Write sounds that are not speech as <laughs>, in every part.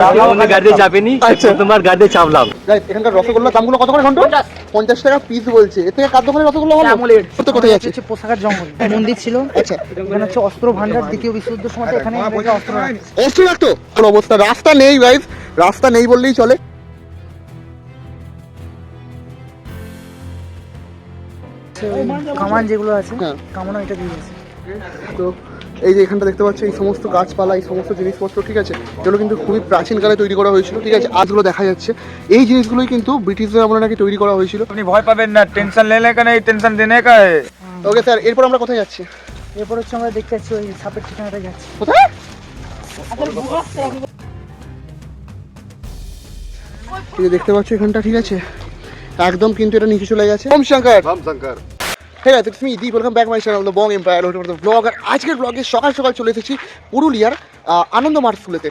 অন্য গাড়িতে চাপেনি আচ্ছা। তোমার গাড়িতে চাপলাম এখানকার রসগোল্লার দামগুলো কত করে ঘণ্টা? পঞ্চাশ। টাকা পিস বলছে। এর থেকে কার দোকানের রসগোল্লা ভালো আমুলের কোথায় কোথায় আছে? হচ্ছে পোশাকের জঙ্গল। মন্দির ছিল। আচ্ছা। এখানে হচ্ছে অস্ত্র ভান্ডার দ্বিতীয় বিশ্বযুদ্ধের সময় এখানে অস্ত্র অস্ত্র রাখতো? অবস্থা। রাস্তা নেই গাইজ রাস্তা নেই বললেই চলে। কামান যেগুলো আছে হ্যাঁ। কামানো এটা দিয়ে গেছে তো এই যে এখানটা দেখতে পাচ্ছ এই সমস্ত গাছপালা এই সমস্ত জিনিসপত্র ঠিক আছে? যেগুলো কিন্তু খুবই প্রাচীনকালে তৈরি করা হয়েছিল ঠিক আছে? আজগুলো দেখা যাচ্ছে। এই জিনিসগুলোই কিন্তু ব্রিটিশদের আমরা নাকি তৈরি করা হয়েছিল। আপনি ভয় পাবেন না টেনশন লেনে কেন এই টেনশন দেনে কায়। ওকে স্যার এরপর আমরা কোথায় যাচ্ছি? এরপর হচ্ছে আমরা দেখতে যাচ্ছি ওই সাপের ঠিকানাটা যাচ্ছি। কোথায়? দেখতে পাচ্ছ এখানটা ঠিক আছে? একদম কিন্তু এটা নিচে চলে গেছে। ওম শঙ্কর ওম শঙ্কর হ্যাঁ তুমি Deep welcome back my channel Bong Empire vlog আর আজকের ব্লগে সকাল সকাল চলে এসেছি পুরুলিয়ার আহ, আনন্দ মার্ট স্কুলেতে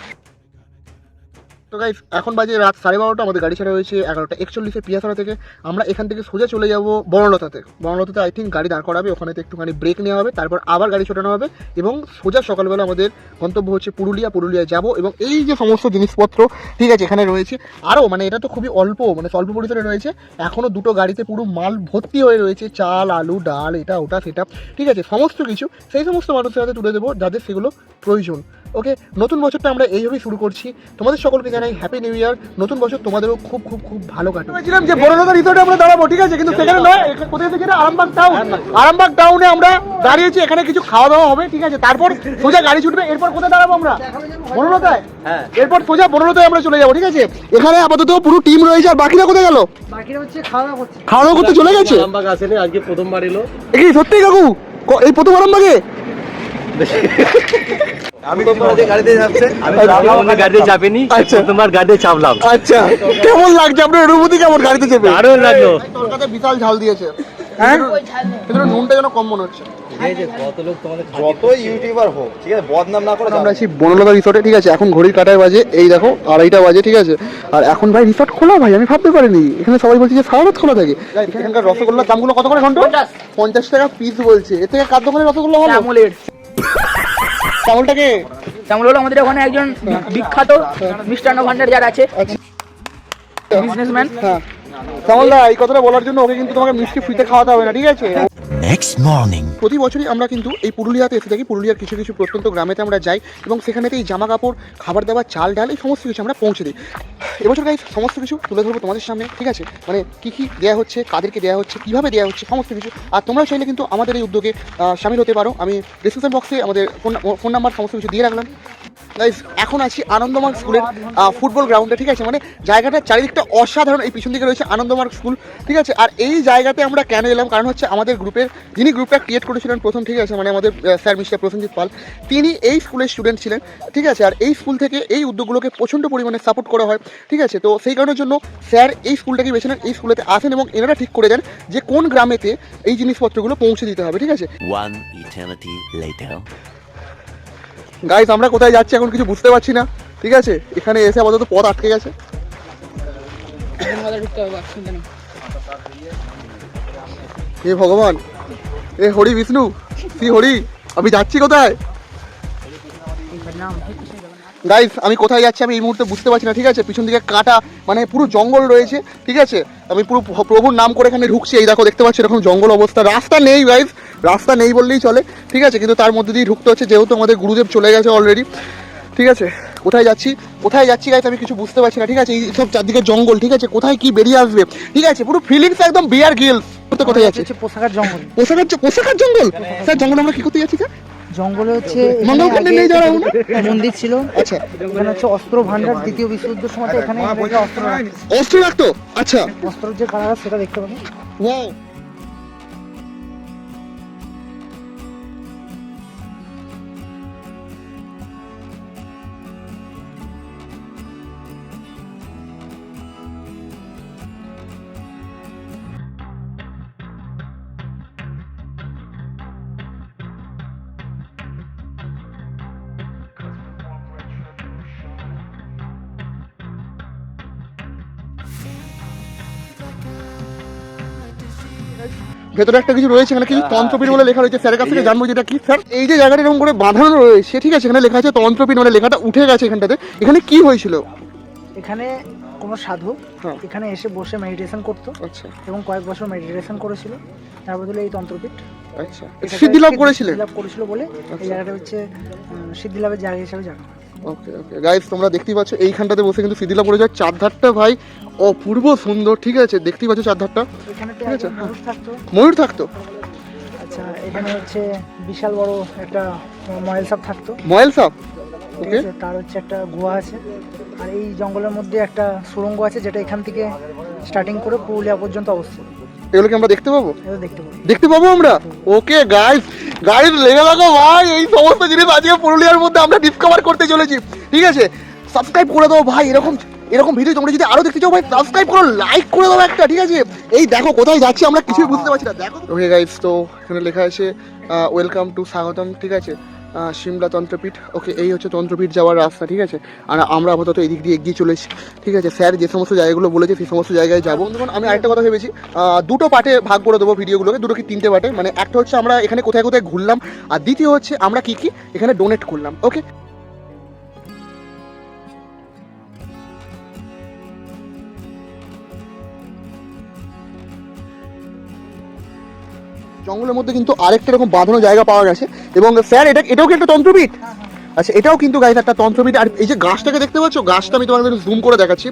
তো গাইস এখন বাজে রাত সাড়ে বারোটা, আমাদের গাড়ি ছাড়া হয়েছে এগারোটা একচল্লিশে পিয়াসারা থেকে। আমরা এখান থেকে সোজা চলে যাব বনলতাতে। বনলতাতে আই থিঙ্ক গাড়ি দাঁড় করাবে ওখানে তো একটুখানি ব্রেক নেওয়া হবে, তারপর আবার গাড়ি ছোটানো হবে এবং সোজা সকালবেলা আমাদের গন্তব্য হচ্ছে পুরুলিয়া পুরুলিয়ায় যাব এবং এই যে সমস্ত জিনিসপত্র, ঠিক আছে, এখানে রয়েছে। আরও মানে এটা তো খুবই অল্প মানে স্বল্প পরিসরে রয়েছে। এখনও দুটো গাড়িতে পুরো মাল ভর্তি হয়ে রয়েছে, চাল, আলু, ডাল, এটা, ওটা, সেটা, ঠিক আছে, সমস্ত কিছু। সেই সমস্ত মানুষের হাতে তুলে দেবো যাদের সেগুলো প্রয়োজন। ওকে নতুন বছরটা আমরা এইভাবেই শুরু করছি। তোমাদের সকলকে জানাই হ্যাপি নিউ ইয়ার নতুন বছর তোমাদেরও খুব খুব খুব ভালো কাটুক। ভেবেছিলাম যে বড়লতা রিসোর্টে আমরা দাঁড়াবো ঠিক আছে? কিন্তু সেখানে নয় কোথায় থেকে আরামবাগ টাউন আরামবাগ টাউনে আমরা দাঁড়িয়েছি এখানে কিছু খাওয়া দাওয়া হবে ঠিক আছে? তারপর সোজা গাড়ি ছুটবে এরপর কোথায় দাঁড়াবো আমরা? বনলতায়? হ্যাঁ। এরপর সোজা বনলতায় আমরা চলে যাব ঠিক আছে? এখানে আপাতত পুরো টিম রয়েছে আর বাকিরা কোথায় গেল? বাকিরা হচ্ছে খাওয়া দাওয়া করছে। খাওয়া করতে চলে গেছে? আরামবাগ আসেনি আজকে প্রথমবার এলো। এ কি সত্যি কাকু? এই প্রথম আরামবাগে? আমি তোমাদের গাড়িতে যাচ্ছে? আমি অন্য গাড়িতে চাপেনি আচ্ছা। তোমার গাড়িতে চাপলাম। আচ্ছা। কেমন লাগছে? আপনার অনুভূতি কেমন গাড়িতে চেপে? দারুণ লাগল। তরকাতে বিশাল ঝাল দিয়েছে। হ্যাঁ? নুনটা যেন কম মনে হচ্ছে। কত লোক তোমাদের যত ইউটিউবার হোক ঠিক আছে বদনাম না করে আমরা আছি বনলতা রিসোর্টে ঠিক আছে? এখন ঘড়ির কাটায় বাজে এই দেখো আড়াইটা বাজে ঠিক আছে? আর এখন ভাই রিসোর্ট খোলা ভাই আমি ভাবতে পারিনি। এখানে সবাই বলছে যে সারা রাত খোলা থাকে। এখানকার রসগোল্লার দামগুলো কত করে ঘণ্টা? পঞ্চাশ টাকা পিস বলছে। এর থেকে কার দোকানের রসগোল্লা আমুলের চাউলটাকে যেমন হলো আমাদের ওখানে একজন বিখ্যাত মিষ্টান্ন ভান্ডার যার আছে। বিজনেসম্যান হ্যাঁ। চাউলদা এই কথাটা বলার জন্য ওকে কিন্তু তোমাকে মিষ্টি ফ্রিতে খাওয়াতে হবে না ঠিক আছে? নেক্সট মর্নিং প্রতি বছরই আমরা কিন্তু এই পুরুলিয়াতে এসে থাকি পুরুলিয়ার কিছু কিছু প্রত্যন্ত গ্রামেতে আমরা যাই এবং সেখানেতে এই জামা কাপড় খাবার দাবার চাল ডাল এই সমস্ত কিছু আমরা পৌঁছে দিই। এবছর গাইজ সমস্ত কিছু তুলে ধরবো তোমাদের সামনে, ঠিক আছে? মানে কী কী দেওয়া হচ্ছে, কাদেরকে দেওয়া হচ্ছে, কীভাবে দেওয়া হচ্ছে, সমস্ত কিছু। আর তোমরা চাইলে কিন্তু আমাদের এই উদ্যোগে সামিল হতে পারো। আমি ডিসক্রিপশন বক্সে আমাদের ফোন ফোন নাম্বার সমস্ত কিছু দিয়ে রাখলাম। গাইস এখন আছি আনন্দমার্গ স্কুলের ফুটবল গ্রাউন্ডে ঠিক আছে? মানে জায়গাটার চারিদিকটা অসাধারণ, এই পিছন দিকে রয়েছে আনন্দমার্গ স্কুল ঠিক আছে? আর এই জায়গাতে আমরা কেন এলাম? কারণ হচ্ছে আমাদের গ্রুপের, যিনি গ্রুপটা ক্রিয়েট করেছিলেন প্রথম, ঠিক আছে? মানে আমাদের স্যার মিস্টার প্রসেনজিৎ পাল, তিনি এই স্কুলের স্টুডেন্ট ছিলেন, ঠিক আছে? আর এই স্কুল থেকে এই উদ্যোগগুলোকে প্রচণ্ড পরিমাণে সাপোর্ট করা হয়, ঠিক আছে? তো সেই কারণের জন্য স্যার এই স্কুলটাকে বেছে নেন, এই স্কুলেতে আসেন এবং এনারা ঠিক করে দেন যে কোন গ্রামেতে এই জিনিসপত্রগুলো পৌঁছে দিতে হবে, ঠিক আছে. গাইস আমরা কোথায় যাচ্ছি এখন কিছু বুঝতে পারছি না। ঠিক আছে? এখানে এসে আপাতত পথ আটকে গেছে। হে ভগবান। এ হরি বিষ্ণু, শ্রী হরি, আমি যাচ্ছি কোথায়? গাইস আমি কোথায় যাচ্ছি আমি এই মুহূর্তে বুঝতে পারছি না, ঠিক আছে? পিছন দিকে কাটা মানে পুরো জঙ্গল রয়েছে, ঠিক আছে? আমি পুরো প্রভুর নাম করে এখানে ঢুকছি। এই দেখো, দেখতে পাচ্ছি এরকম জঙ্গল অবস্থা। রাস্তা নেই গাইস রাস্তা নেই বললেই চলে ঠিক আছে? কিন্তু তার মধ্যে দিয়ে ঢুকতে হচ্ছে যেহেতু আমাদের গুরুদেব চলে গেছে অলরেডি ঠিক আছে? কোথায় যাচ্ছি? কোথায় যাচ্ছি গাইস আমি কিছু বুঝতে পারছি না ঠিক আছে? এই সব চারদিকে জঙ্গল ঠিক আছে? কোথায় কি বেরিয়ে আসবে? ঠিক আছে? পুরো ফিলিংস একদম বিয়ার গিলস কোথায় যাচ্ছি? পোশাকের জঙ্গল। পোশাকের পোশাকের জঙ্গল? স্যার জঙ্গল আমরা কি করতে যাচ্ছি স্যার? জঙ্গলে হচ্ছে মঙ্গলকান্ডে নেই যারা মন্দির ছিল। আচ্ছা। এখানে হচ্ছে অস্ত্র ভান্ডার দ্বিতীয় বিশ্বযুদ্ধের সময় এখানে অস্ত্র রাখে। অস্ত্র রাখতো? আচ্ছা। অস্ত্রের যে কালার সেটা দেখতে পাবেন। ওয়াও ভেতরে একটা কিছু রয়েছে এখানে কিছু তন্ত্রপীঠ বলে লেখা রয়েছে। স্যারের কাছ থেকে জানব যেটা কি স্যার? এই যে জায়গাটা এরকম করে বাঁধানো রয়েছে ঠিক আছে এখানে লেখা আছে তন্ত্রপীঠ মানে লেখাটা উঠে গেছে এখানটাতে। এখানে কি হয়েছিল? এখানে কোনো সাধু হ্যাঁ। এখানে এসে বসে মেডিটেশন করতো আচ্ছা। এবং কয়েক বছর মেডিটেশন করেছিল। তার বদলে এই তন্ত্রপীঠ আচ্ছা। সিদ্ধি লাভ করেছিলেন? লাভ করেছিল বলে আচ্ছা। এই জায়গাটা হচ্ছে সিদ্ধি লাভের জায়গা হিসাবে জানা। ওকে ওকে গাইস তোমরা দেখতেই পাচ্ছ এইখানটাতে বসে কিন্তু সিদ্ধিলা পড়ে যায়। চারধারটা ভাই অপূর্ব সুন্দর ঠিক আছে? দেখতেই পাচ্ছ চারধারটা? ঠিক আছে, ময়ূর থাকতো? আচ্ছা এখানে হচ্ছে বিশাল বড় একটা ময়েল সাপ থাকতো। ময়েল সাপ? ওকে তার হচ্ছে একটা গুহা আছে। আর এই জঙ্গলের মধ্যে একটা সুড়ঙ্গ আছে যেটা এখান থেকে স্টার্টিং করে পুরুলিয়া পর্যন্ত অবস্থিত। এগুলো কি আমরা দেখতে পাবো? দেখতে পাবো। দেখতে পাবো আমরা? ওকে গাইস গাইস লেগে লাগো ভাই, এই সমস্ত জিনিস আজকে পুরুলিয়ার মধ্যে আমরা ডিসকভার করতে চলেছি। ঠিক আছে? সাবস্ক্রাইব করে দাও ভাই, এরকম এরকম ভিডিও তোমরা যদি আরও দেখতে চাও ভাই সাবস্ক্রাইব করো লাইক করে দাও একটা, ঠিক আছে? এই দেখো কোথায় যাচ্ছি আমরা কিছুই বুঝতে পারছি না। দেখো। ওকে গাইস তো এখানে লেখা আছে ওয়েলকাম টু স্বাগতম, ঠিক আছে? সিমলা তন্ত্রপীঠ। ওকে এই হচ্ছে তন্ত্রপীঠ যাওয়ার রাস্তা, ঠিক আছে? আর আমরা আপাতত এই দিক দিয়ে এগিয়ে চলেছি, ঠিক আছে? স্যার যে সমস্ত জায়গাগুলো বলেছে সেই সমস্ত জায়গায় যাব। বন্ধুগণ, আমি আরেকটা কথা ভেবেছি দুটো পার্টে ভাগ করে দেবো ভিডিওগুলোকে, দুটো কি তিনটে পার্টে? মানে একটা হচ্ছে আমরা এখানে কোথায় কোথায় ঘুরলাম, আর দ্বিতীয় হচ্ছে আমরা কি কি এখানে ডোনেট করলাম ওকে জঙ্গলের মধ্যে কিন্তু আরেকটা এরকম বাঁধানো জায়গা পাওয়া গেছে। এবং স্যার, এটা এটাও কি একটা তন্ত্রপীঠ আচ্ছা এটাও কিন্তু গাছ একটা তন্ত্রপীঠ আর এই যে গাছটাকে দেখতে পাচ্ছ, গাছটা আমি তোমাদের জুম করে দেখাচ্ছি।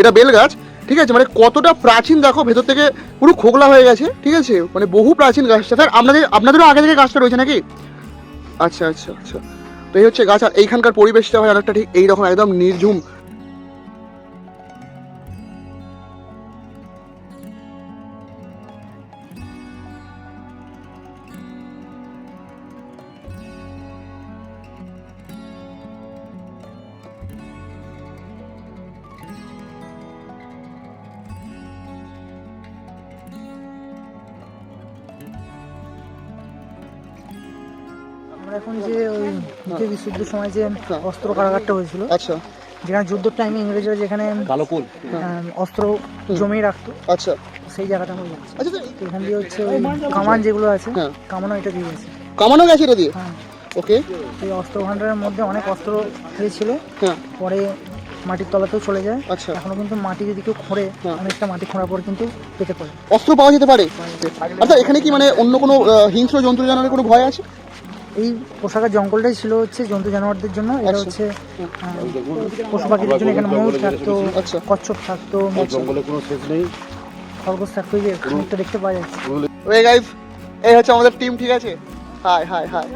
এটা বেল গাছ, ঠিক আছে? মানে কতটা প্রাচীন, দেখো, ভেতর থেকে পুরো খোকলা হয়ে গেছে, ঠিক আছে? মানে বহু প্রাচীন গাছটা। স্যার, আপনাদের আপনাদেরও আগে থেকে গাছটা রয়েছে নাকি? আচ্ছা আচ্ছা আচ্ছা। তো এই হচ্ছে গাছ, আর এইখানকার পরিবেশটা হয় অনেকটা ঠিক এইরকম, একদম নির্ঝুম। আমরা এখন যে ওই দ্বিতীয় বিশ্বযুদ্ধের সময় যে অস্ত্র কারাগারটা হয়েছিল আচ্ছা। যেখানে যুদ্ধের টাইমে ইংরেজরা যেখানে কালো কুল। অস্ত্র জমিয়ে রাখতো আচ্ছা। সেই জায়গাটা আমরা যাচ্ছি। আচ্ছা এখান দিয়ে হচ্ছে ওই কামান যেগুলো আছে হ্যাঁ। কামানও এটা দিয়ে গেছে। কামানো গেছে এটা দিয়ে? হ্যাঁ। ওকে। এই অস্ত্র ভাণ্ডারের মধ্যে অনেক অস্ত্র ছিল হ্যাঁ। পরে মাটির তলাতেও চলে যায়। আচ্ছা। এখনও কিন্তু মাটি যদি কেউ খোঁড়ে। অনেকটা মাটি খোঁড়ার পর কিন্তু পেতে পারে। অস্ত্র পাওয়া যেতে পারে? আচ্ছা এখানে কি মানে অন্য কোনো হিংস্র জন্তু জানোয়ারের কোনো ভয় আছে? এই পোশাকের জঙ্গলটাই ছিল হচ্ছে জন্তু জানোয়ারদের জন্য। এটা আচ্ছা। হচ্ছে পশু পাখিদের জন্য এখানে ময়ূর থাকতো আচ্ছা। কচ্ছপ থাকতো খরগোশ থাকতো এই যে খানিকটা দেখতে পাওয়া যাচ্ছে। ওয়ে গাইস এই হচ্ছে আমাদের টিম ঠিক আছে? Hi hi hi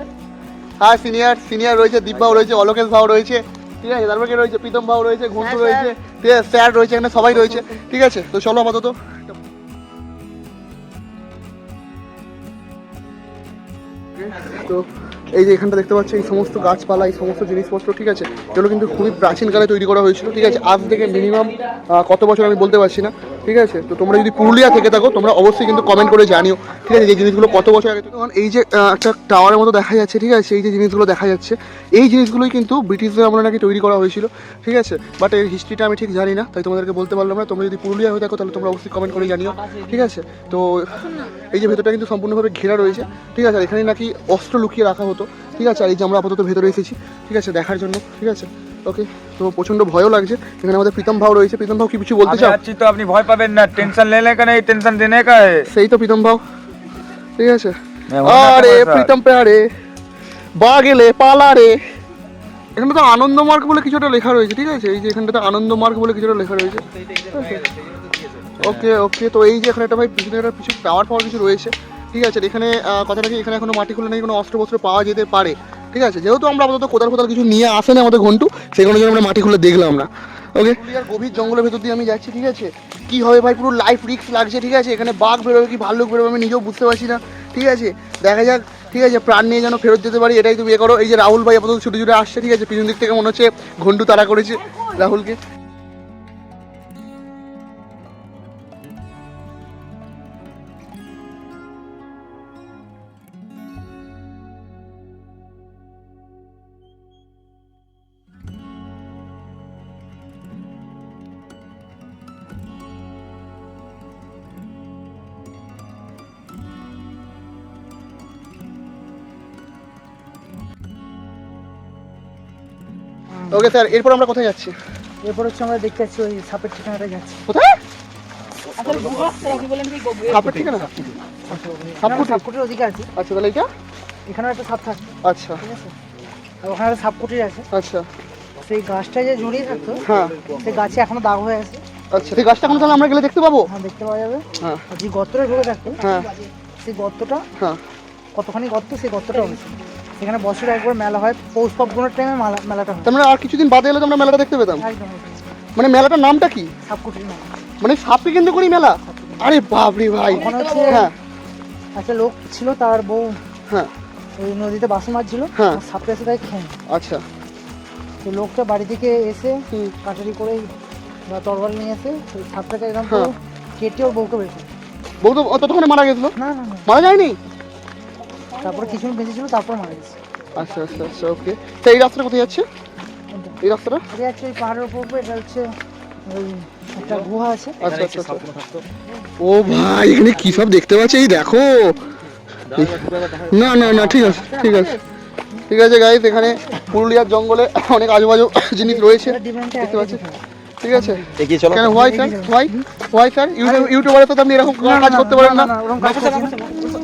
hi senior senior রয়েছে দীপবাবু রয়েছে অলোকেশ ভাও রয়েছে ঠিক আছে? তারপর কে রয়েছে? প্রীতম ভাও রয়েছে ঘুন্টু রয়েছে ঠিক আছে স্যার রয়েছে এখানে সবাই রয়েছে ঠিক আছে? তো চলো আপাতত। তো এই যে এখানটা দেখতে পাচ্ছ এই সমস্ত গাছপালা, এই সমস্ত জিনিসপত্র, ঠিক আছে? এগুলো কিন্তু খুবই প্রাচীনকালে তৈরি করা হয়েছিল, ঠিক আছে? আজ থেকে মিনিমাম কত বছর আমি বলতে পারছি না। ঠিক আছে? তো তোমরা যদি পুরুলিয়া থেকে থাকো, তোমরা অবশ্যই কিন্তু কমেন্ট করে জানিও। ঠিক আছে? যে জিনিসগুলো কত বছর আগে তখন এই যে একটা টাওয়ারের মতো দেখা যাচ্ছে, ঠিক আছে? এই যে জিনিসগুলো দেখা যাচ্ছে, এই জিনিসগুলোই কিন্তু ব্রিটিশদের আমরা নাকি তৈরি করা হয়েছিল, ঠিক আছে? বাট এর হিস্ট্রিটা আমি ঠিক জানি না, তাই তোমাদেরকে বলতে পারলাম না। তোমরা যদি পুরুলিয়া হয়ে থাকো, তাহলে তোমরা অবশ্যই কমেন্ট করে জানিও, ঠিক আছে? তো এই যে ভেতরটা কিন্তু সম্পূর্ণভাবে ঘেরা রয়েছে, ঠিক আছে? আর এখানে নাকি অস্ত্র লুকিয়ে রাখা হতো, ঠিক আছে? আর এই যে আমরা আপাতত ভেতরে এসেছি, ঠিক আছে? দেখার জন্য, ঠিক আছে? ওকে তো প্রচণ্ড ভয়ও লাগছে। এখানে আমাদের প্রীতম ভাও রয়েছে। প্রীতম ভাও কি কিছু বলতে চাও? আচ্ছা তো আপনি ভয় পাবেন না। টেনশন টেনশন দেনে কা সেই তো প্রীতম ভাও। ঠিক আছে। হ্যাঁ, আরে প্রীতম বা গেলে পালা রে এখানে তো আনন্দ মার্ক বলে কিছুটা লেখা রয়েছে ঠিক আছে? এই যে এখানটাতে আনন্দ মার্ক বলে কিছুটা লেখা রয়েছে। ওকে ওকে তো এই যে এখানে একটা ভাই পিছনে একটা কিছু পাওয়ার পাওয়ার কিছু রয়েছে। ঠিক আছে এখানে কথাটা কি এখানে এখনও মাটি খুলে নেই কোনো অস্ত্র বস্ত্র পাওয়া যেতে পারে? ঠিক আছে? যেহেতু আমরা আপাতত কোদাল কোদাল কিছু নিয়ে আসেনি আমাদের ঘন্টু, সেই জন্য আমরা মাটি খুলে দেখলাম না ওকে গভীর জঙ্গলের ভেতর দিয়ে আমি যাচ্ছি, ঠিক আছে? কি হবে ভাই? পুরো লাইফ রিস্ক লাগছে, ঠিক আছে? এখানে বাঘ বেরোবে কি, ভাল্লুক বেরোবে আমি নিজেও বুঝতে পারছি না, ঠিক আছে? দেখা যাক, ঠিক আছে? প্রাণ নিয়ে যেন ফেরত যেতে পারি, এটাই তুমি এ করো। এই যে রাহুল ভাই আপাতত ছুটে ছুটে আসছে, ঠিক আছে? পিছন দিক থেকে মনে হচ্ছে ঘন্টু তারা করেছে রাহুলকে। ওকে স্যার এরপর আমরা কোথায় যাচ্ছি? এরপর হচ্ছে আমরা দেখতে যাচ্ছি ওই সাপের ঠিকানাটা যাচ্ছি। কোথায়? সাপের ঠিকানা? সাপকুটি। সাপকুটির ওদিকে আছে। আচ্ছা তাহলে এটা এখানেও একটা সাপ থাকে আচ্ছা। ঠিক আছে? আর ওখানে একটা সাপকুটির আছে। আচ্ছা। সেই গাছটা যে জড়িয়ে থাকতো হ্যাঁ। সেই গাছে এখনও দাগ হয়ে আছে। আচ্ছা সেই গাছটা এখন তাহলে আমরা গেলে দেখতে পাবো? হ্যাঁ দেখতে পাওয়া যাবে। হ্যাঁ। যে গর্তটা ঢুকে থাকতো হ্যাঁ। সেই গর্তটা হ্যাঁ। কতখানি গর্ত সেই গর্তটা হয়েছে এখানে বছরে একবার মেলা হয় পৌষ পার্বণের টাইমে মেলাটা হয়। তার মানে আর কিছুদিন বাদে এলে তো আমরা মেলাটা দেখতে পেতাম। একদম একদম। মানে মেলাটার নামটা কি? সাপকুটির মেলা। মানে সাপকে কেন্দ্র করি মেলা। আরে বাপরে ভাই। হ্যাঁ। একটা লোক ছিল তার বউ। হ্যাঁ। ওই নদীতে বাসন মারছিল হ্যাঁ। সাপটা এসে তাই খেয়ে আচ্ছা। তো লোকটা বাড়ি থেকে এসে। কাটারি করে বা তরবার নিয়ে এসে সাপটাকে এরকম হ্যাঁ। কেটে ওর বউকে বেঁচে বউ তো ততক্ষণে মারা গেছিল? না না। মারা যায়নি? তারপরে কিছুদিন বেঁচে ছিল তারপর মারা গেছে। আচ্ছা আচ্ছা আচ্ছা ওকে। তো এই রাস্তাটা কোথায় যাচ্ছে? এই রাস্তাটা? এটা হচ্ছে ওই পাহাড়ের উপর উপর এটা হচ্ছে একটা গুহা আছে। আচ্ছা আচ্ছা আচ্ছা। ও ভাই এখানে কি সব দেখতে পাচ্ছি? এই দেখো। না না না ঠিক আছে ঠিক আছে। ঠিক আছে গাইস এখানে পুরুলিয়ার জঙ্গলে অনেক আজুবাজু জিনিস রয়েছে। দেখতে পাচ্ছি। ঠিক আছে। এগিয়ে চলো। কেন why sir why why sir ইউটিউবারে তো আপনি এরকম কাজ করতে পারেন না।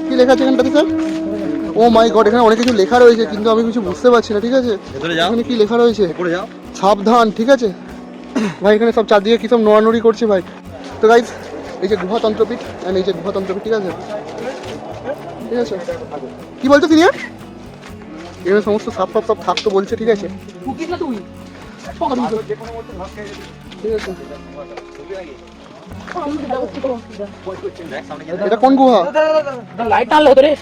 কি লেখা আছে এখানটাতে স্যার ও মাই গড এখানে অনেক কিছু লেখা রয়েছে কিন্তু আমি কিছু বুঝতে পারছি না ঠিক আছে? ভেতরে যাও। এখানে কি লেখা রয়েছে? উপরে যাও। সাবধান ঠিক আছে? ভাই এখানে সব চারদিকে কি সব নড়ানড়ি করছে ভাই? তো গাইজ এই যে গুহাতন্ত্রপীঠ অ্যান্ড এই যে গুহাতন্ত্রপীঠ ঠিক আছে? ঠিক আছে? কি বলছো সিনিয়র এখানে সমস্ত সাপ ফাপ সব থাকতো বলছে ঠিক আছে? ঢুকিস না তুই? ঠিক আছে? এটা কোন গুহা? লাইট টানলে হতো রে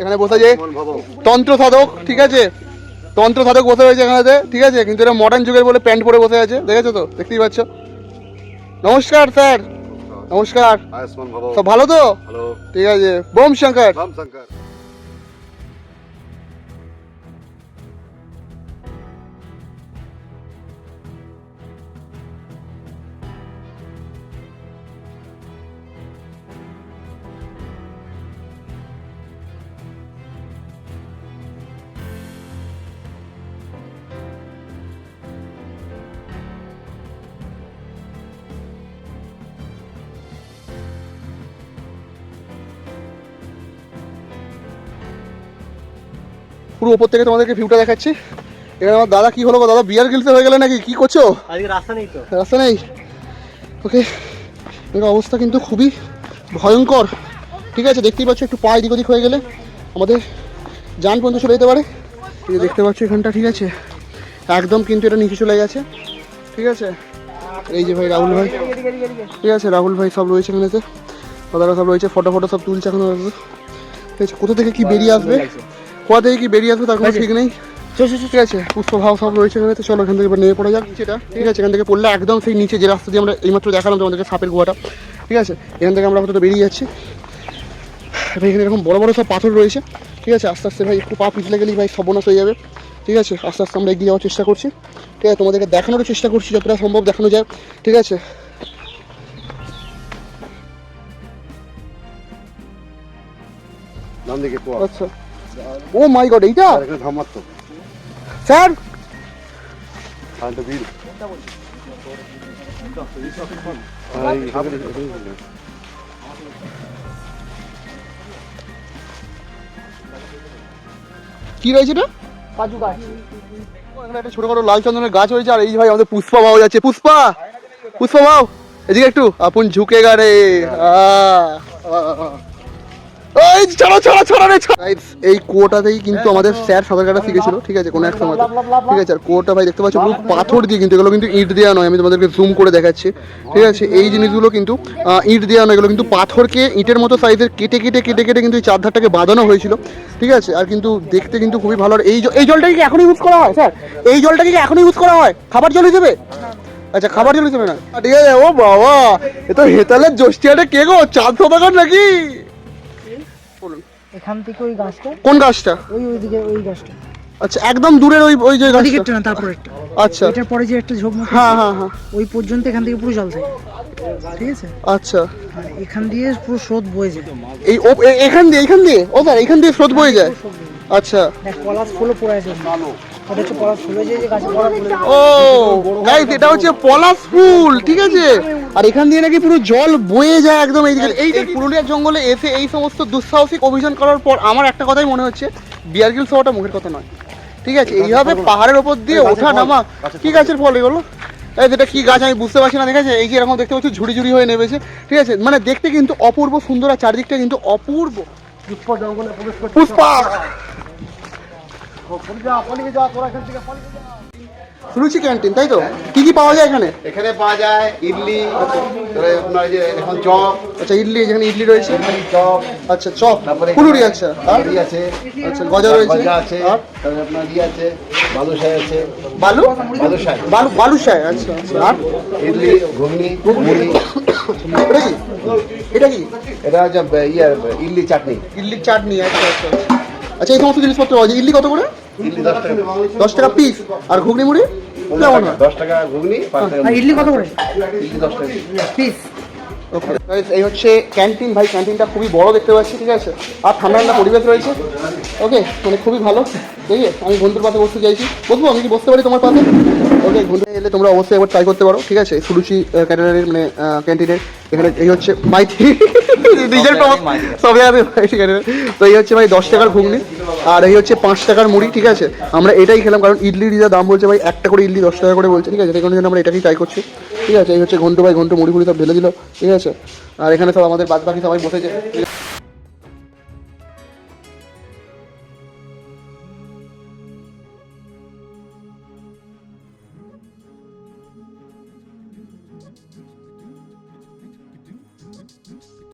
এখানে বসে যে তন্ত্র সাধক ঠিক আছে? তন্ত্র সাধক বসে রয়েছে এখানেতে ঠিক আছে? কিন্তু এটা মডার্ন যুগের বলে প্যান্ট পরে বসে আছে দেখেছ তো? দেখতেই পাচ্ছ? নমস্কার স্যার। নমস্কার। সব ভালো তো? ঠিক আছে। বোম শঙ্কর। পুরো উপর থেকে তোমাদেরকে ভিউটা দেখাচ্ছি। এখানে আমার দাদা কি হলো গো? দাদা বিয়ার গিলতে হয়ে গেলে নাকি? কি করছ? আজকে রাস্তা নেই তো। রাস্তা নেই? ওকে এর অবস্থা কিন্তু খুবই ভয়ঙ্কর। ঠিক আছে দেখতেই পাচ্ছ একটু পা এদিক ওদিক হয়ে গেলে। আমাদের যান পর্যন্ত চলে যেতে পারে। এই দেখতে পাচ্ছ এখানটা ঠিক আছে? একদম কিন্তু এটা নিচে চলে গেছে। ঠিক আছে? এই যে ভাই রাহুল ভাই। ঠিক আছে রাহুল ভাই সব রয়েছে এখানেতে। দাদারা সব রয়েছে ফটো ফটো সব তুলছে এখন। ঠিক আছে কোথা থেকে কি বেরিয়ে আসবে? কোথা থেকে কি বেরিয়ে আসবে? তার কোনো ঠিক নেই? ঠিক আছে। পুষ্পভাব সব রয়েছে এখানে তো চলো এখান থেকে এবার নেমে পড়া যাক। নিচেটা ঠিক আছে এখান থেকে পড়লে একদম সেই নিচে যে রাস্তা দিয়ে আমরা এইমাত্র দেখালাম তোমাদেরকে সাপের গুহাটা। ঠিক আছে এখান থেকে আমরা আপাতত বেরিয়ে যাচ্ছি। এখানে এরকম বড় বড় সব পাথর রয়েছে। ঠিক আছে আস্তে আস্তে ভাই একটু পা পিছলে গেলেই ভাই সর্বনাশ হয়ে যাবে। ঠিক আছে আস্তে আস্তে আমরা এগিয়ে যাওয়ার চেষ্টা করছি। ঠিক আছে তোমাদেরকে দেখানোর চেষ্টা করছি যতটা সম্ভব দেখানো যায়। ঠিক আছে। আচ্ছা। ও মাই গড এইটা? তো স্যার? বিল কি রয়েছে এটা? কাজু গাছ। একটা ছোটখাটো লাল চন্দনের গাছ হয়েছে আর এই ভাই আমাদের পুষ্পা পাওয়া যাচ্ছে। পুষ্পা! পুষ্পা পাও এদিকে একটু আপন ঝুঁকে গাড়ে এই ছাড়ো ছাড়ো ছাড়ো রে। এই কুয়োটাতেই কিন্তু আমাদের স্যার সাঁতার কাটা শিখেছিল ঠিক আছে কোনো এক সময়। ঠিক আছে আর কুয়োটা ভাই দেখতে পাচ্ছ পুরো পাথর দিয়ে কিন্তু এগুলো কিন্তু ইট দেওয়া নয় আমি তোমাদেরকে জুম করে দেখাচ্ছি। ঠিক আছে এই জিনিসগুলো কিন্তু আহ, ইট দেওয়া নয় এগুলো কিন্তু পাথরকে ইটের মতো সাইজের কেটে কেটে কেটে কেটে কিন্তু এই চারধারটাকে বাঁধানো হয়েছিল। ঠিক আছে আর কিন্তু দেখতে কিন্তু খুবই ভালো আর এই এই জলটাকে কি এখনই ইউজ করা হয় স্যার? এই জলটাকে কি এখনই ইউজ করা হয়? খাবার জল হিসেবে? আচ্ছা খাবার জল হিসেবে না। ঠিক আছে ও বাবা এ তো হেতালের জোষ্টিয়াটা কে গো চাঁদ সদাগর নাকি? এখান থেকে ওই গাছটা কোন গাছটা? ওই ওইদিকে ওই গাছটা। আচ্ছা একদম দূরের ওই ওই যে গাছটা। ওদিকেরটা না তারপর একটা। আচ্ছা। এটার পরে যে একটা ঝোপ মতো হ্যাঁ হ্যাঁ হ্যাঁ। ওই পর্যন্ত এখান থেকে পুরো জল থাকে। ঠিক আছে? আচ্ছা। আর এখান দিয়ে পুরো স্রোত বয়ে যায়। এই এখান দিয়ে এখান দিয়ে? ও স্যার এখান দিয়ে স্রোত বয়ে যায়? আচ্ছা। দেখ পলাশ ফুলও পড়ে আছে ওটা ও গাইস এটা হচ্ছে পলাশ ফুল ঠিক আছে? আর এখান দিয়ে নাকি পুরো জল বয়ে যায় একদম এইদিকে। এই যে পুরুলিয়ার জঙ্গলে এসে এই সমস্ত দুঃসাহসিক অভিযান করার পর আমার একটা কথাই মনে হচ্ছে বিয়ার গিলস হওয়াটা মুখের কথা নয়। ঠিক আছে এইভাবে পাহাড়ের ওপর দিয়ে ওঠা নামা কি গাছের ফল এগুলো? এই যেটা কি গাছ আমি বুঝতে পারছি না ঠিক আছে? এই যে এরকম দেখতে পাচ্ছি ঝুড়ি ঝুড়ি হয়ে নেমেছে ঠিক আছে? মানে দেখতে কিন্তু অপূর্ব সুন্দর আর চারদিকটা কিন্তু অপূর্ব। পুষ্পা! রুচি ক্যান্টিন তাই তো? কি কি পাওয়া যায় এখানে? এখানে পাওয়া যায় ইডলি তারপরে আপনার যে এখন চপ। আচ্ছা ইডলি যেখানে ইডলি রয়েছে? চপ। আচ্ছা চপ। তারপরে পুরুরি আচ্ছা আর? আছে। আচ্ছা গজা রয়েছে। গজা আছে। তারপরে আপনার ই আছে বালুশাই আছে। বালু? বালুশাই বালু বালুশাই আচ্ছা আচ্ছা। আর? ইডলি ঘুগনি মুড়ি। এটা কি? এটা কি? এটা হচ্ছে ইয়ে ইডলি চাটনি। ইডলির চাটনি আচ্ছা আচ্ছা আচ্ছা। আচ্ছা এই সমস্ত জিনিসপত্র পাওয়া যায়। ইডলি কত করে? ইডলি দশ টাকা। পিস? আর ঘুগনি মুড়ি? কেমন দশ টাকা ঘুগনি আর ইডলি কত করে? ইডলি দশ টাকা। পিস। ওকে এই হচ্ছে ক্যান্টিন ভাই ক্যান্টিনটা খুবই বড় দেখতে পাচ্ছি ঠিক আছে? আর ঠান্ডা ঠান্ডা পরিবেশ রয়েছে। ওকে মানে খুবই ভালো। ঠিক আছে আমি বন্ধুর পাশে বসতে চাইছি। বসবো আমি কি বসতে পারি তোমার পাশে? ওকে বন্ধু এলে তোমরা অবশ্যই একবার ট্রাই করতে পারো ঠিক আছে? সুরুচি ক্যান্টিনের মানে ক্যান্টিনের এখানে এই হচ্ছে মাইতি <laughs> নিজের সবে ক্যান্টিনের তো এই হচ্ছে ভাই দশ টাকার ঘুগনি আর এই হচ্ছে পাঁচ টাকার মুড়ি ঠিক আছে? আমরা এটাই খেলাম কারণ ইডলির যা দাম বলছে ভাই একটা করে ইডলি দশ টাকা করে বলছে ঠিক আছে? সেই জন্য আমরা এটাকেই ট্রাই করছি ঠিক আছে? এই হচ্ছে ঘন্টু ভাই ঘন্টু মুড়ি ফুড়ি সব ঢেলে দিল ঠিক আছে? আর এখানে সব আমাদের বাদ বাকি সবাই বসেছে।